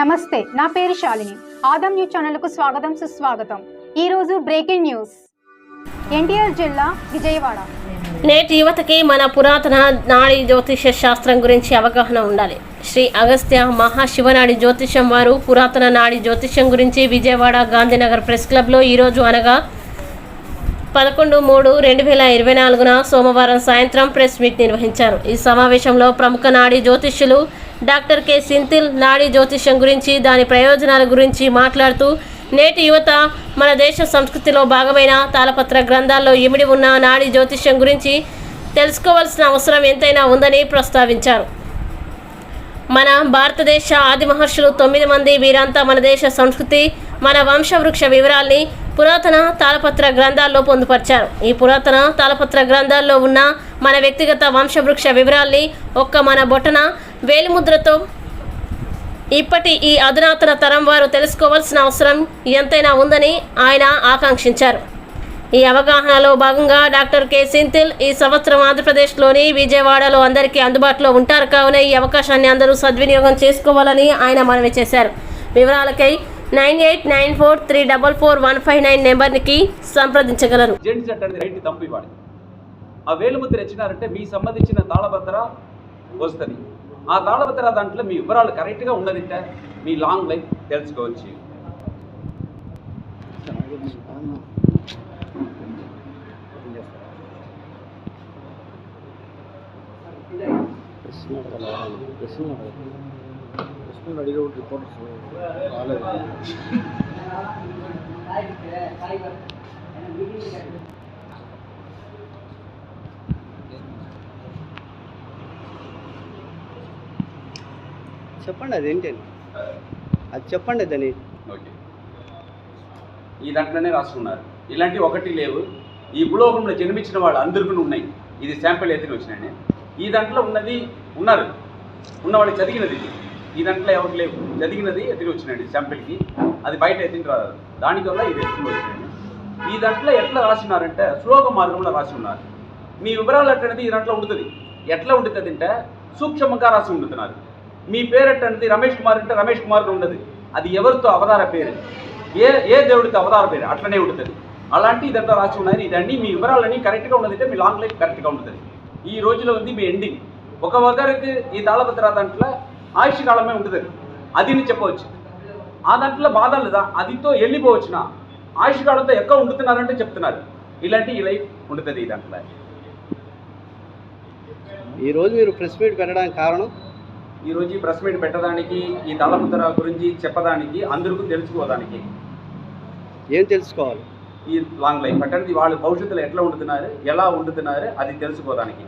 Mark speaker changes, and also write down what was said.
Speaker 1: నమస్తే నా పేరు శాలిని. ఆదం న్యూస్ ఛానల్కు స్వాగతం సుస్వాగతం. ఈరోజు బ్రేకింగ్ న్యూస్. ఎన్టీఆర్ జిల్లా విజయవాడ.
Speaker 2: నేటి యువతకి మన పురాతన నాడి జ్యోతిష శాస్త్రం గురించి అవగాహన ఉండాలి. శ్రీ అగస్త్య మహాశివనాడి జ్యోతిషం వారు పురాతన నాడి జ్యోతిషం గురించి విజయవాడ గాంధీనగర్ ప్రెస్ క్లబ్లో ఈరోజు అనగా పదకొండు మూడు రెండు వేల ఇరవై నాలుగున సోమవారం సాయంత్రం ప్రెస్ మీట్ నిర్వహించారు. ఈ సమావేశంలో ప్రముఖ నాడి జ్యోతిష్యులు డాక్టర్ కె. సింతిల్ నాడీ జ్యోతిష్యం గురించి దాని ప్రయోజనాల గురించి మాట్లాడుతూ నేటి యువత మన దేశ సంస్కృతిలో భాగమైన తాళపత్ర గ్రంథాల్లో ఇమిడి ఉన్న నాడీ జ్యోతిష్యం గురించి తెలుసుకోవాల్సిన అవసరం ఎంతైనా ఉందని ప్రస్తావించారు. మన భారతదేశ ఆది మహర్షులు తొమ్మిది మంది వీరంతా మన దేశ సంస్కృతి మన వంశవృక్ష వివరాల్ని పురాతన తాళపత్ర గ్రంథాల్లో పొందుపరిచారు. ఈ పురాతన తాళపత్ర గ్రంథాల్లో ఉన్న మన వ్యక్తిగత వంశవృక్ష వివరాల్ని ఒక్క మన బొటన వేలిముద్రతో ఇప్పటి ఈ అధునాతన తరం వారు తెలుసుకోవాల్సిన అవసరం ఎంతైనా ఉందని ఆయన ఆకాంక్షించారు. ఈ అవగాహనలో భాగంగా డాక్టర్ కె. సింతిల్ ఈ సంవత్సరం ఆంధ్రప్రదేశ్లోని విజయవాడలో అందరికీ అందుబాటులో ఉంటారు కావున ఈ అవకాశాన్ని అందరూ సద్వినియోగం చేసుకోవాలని ఆయన మనవి చేశారు. వివరాలకై nine eight nine four three double four one five nine నెంబర్కి సంప్రదించగలరు.
Speaker 3: ఆ వేలుముద్ర ఇచ్చినారంటే మీ సంబంధించిన తాళభద్ర వస్తుంది. ఆ తాళపత్ర దాంట్లో మీ వివరాలు కరెక్ట్గా ఉన్నదింటే మీ లాంగ్ లైఫ్ తెలుసుకోవచ్చు
Speaker 4: ప్రశ్నలు అడిగే రిపోర్టర్స్ రాలేదు చెప్పండి అది ఏంటండి అది చెప్పండి దాని
Speaker 3: ఓకే. ఈ దాంట్లోనే రాసుకున్నారు. ఇలాంటివి ఒకటి లేవు. ఈ భూలోకంలో జన్మించిన వాళ్ళు అందరికీ ఉన్నాయి. ఇది శాంపిల్ ఎత్తుని వచ్చినాయి ఈ దాంట్లో ఉన్నది ఉన్నారు. ఉన్నవాళ్ళు చదివినది ఈ దాంట్లో ఎవరు లేవు. చదివినది ఎత్తుకు వచ్చినాడు శాంపిల్కి. అది బయట ఎత్తుని రాదు. దానివల్ల ఇది ఎత్తుకు వచ్చినాడు ఈ దాంట్లో ఎట్లా రాసినారంటే శ్లోక మార్గంలో రాసి ఉన్నారు మీ వివరాలు అట్టనేది ఈ దాంట్లో ఉంటుంది ఎట్లా ఉంటుంది అంటే సూక్ష్మంగా రాసి ఉంటున్నారు మీ పేరు అట్టనేది రమేష్ కుమార్ అంటే రమేష్ కుమార్ ఉండదు. అది ఎవరితో అవతార పేరు? ఏ ఏ దేవుడితో అవతార పేరు? అట్లనే ఉంటుంది. అలాంటి ఇదంతా రాసి ఉన్నాయి. ఇదండి మీ వివరాలన్నీ కరెక్ట్గా ఉన్నదంటే మీ లాంగ్ లైఫ్ కరెక్ట్గా ఉంటుంది ఈ రోజులో ఉంది మీ ఎండింగ్ ఒక ఒకరికి ఈ తాళపత్ర దాంట్లో ఆయుష్ కాలమే ఉంటుంది. అది చెప్పవచ్చు. ఆ దాంట్లో బాధ లేదా? అదితో వెళ్ళిపోవచ్చున? ఆయుష్ కాలంతో ఎక్కువ ఉండుతున్నారంటే చెప్తున్నారు. ఇలాంటి ఈ లైఫ్ ఉంటుంది ఈ దాంట్లో.
Speaker 4: ఈరోజు మీరు ప్రెస్ మీట్ పెట్టడానికి కారణం?
Speaker 3: ఈరోజు ఈ ప్రెస్ మీట్ పెట్టడానికి ఈ తాళపత్ర గురించి చెప్పడానికి అందరికీ తెలుసుకోవడానికి.
Speaker 4: ఏం తెలుసుకోవాలి?
Speaker 3: ఈ లాంగ్ లైఫ్ అంటే వాళ్ళ భవిష్యత్తులో ఎట్లా ఉంటున్నారు ఎలా ఉంటున్నారు అది తెలుసుకోవడానికి.